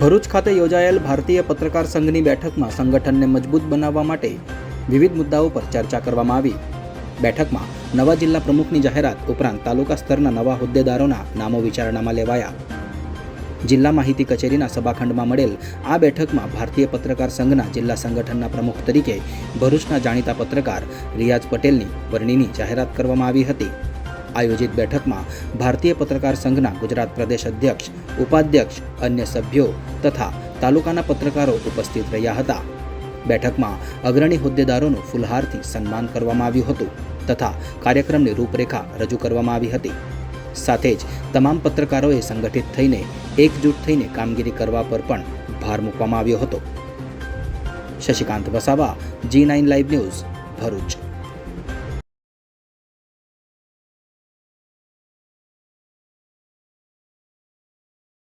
ભરૂચ ખાતે યોજાયેલ ભારતીય પત્રકાર સંઘની બેઠકમાં સંગઠનને મજબૂત બનાવવા માટે વિવિધ મુદ્દાઓ પર ચર્ચા કરવામાં આવી. બેઠકમાં નવા જિલ્લા પ્રમુખની જાહેરાત ઉપરાંત તાલુકા સ્તરના નવા હોદ્દેદારોના નામો વિચારણામાં લેવાયા. જિલ્લા માહિતી કચેરીના સભાખંડમાં મળેલ આ બેઠકમાં ભારતીય પત્રકાર સંઘના જિલ્લા સંગઠનના પ્રમુખ તરીકે ભરૂચના જાણીતા પત્રકાર રિયાઝ પટેલની વરણીની જાહેરાત કરવામાં આવી હતી. આયોજિત બેઠકમાં ભારતીય પત્રકાર સંઘના ગુજરાત પ્રદેશ અધ્યક્ષ, ઉપાધ્યક્ષ, અન્ય સભ્યો તથા તાલુકાના પત્રકારો ઉપસ્થિત રહ્યા હતા. બેઠકમાં અગ્રણી હોદ્દેદારોનું ફુલહારથી સન્માન કરવામાં આવ્યું હતું તથા કાર્યક્રમની રૂપરેખા રજૂ કરવામાં આવી હતી. સાથે જ તમામ પત્રકારોએ સંગઠિત થઈને એકજૂટ થઈને કામગીરી કરવા પર પણ ભાર મૂકવામાં આવ્યો હતો. Shashikant Vasava, G nine live news, Bharuch.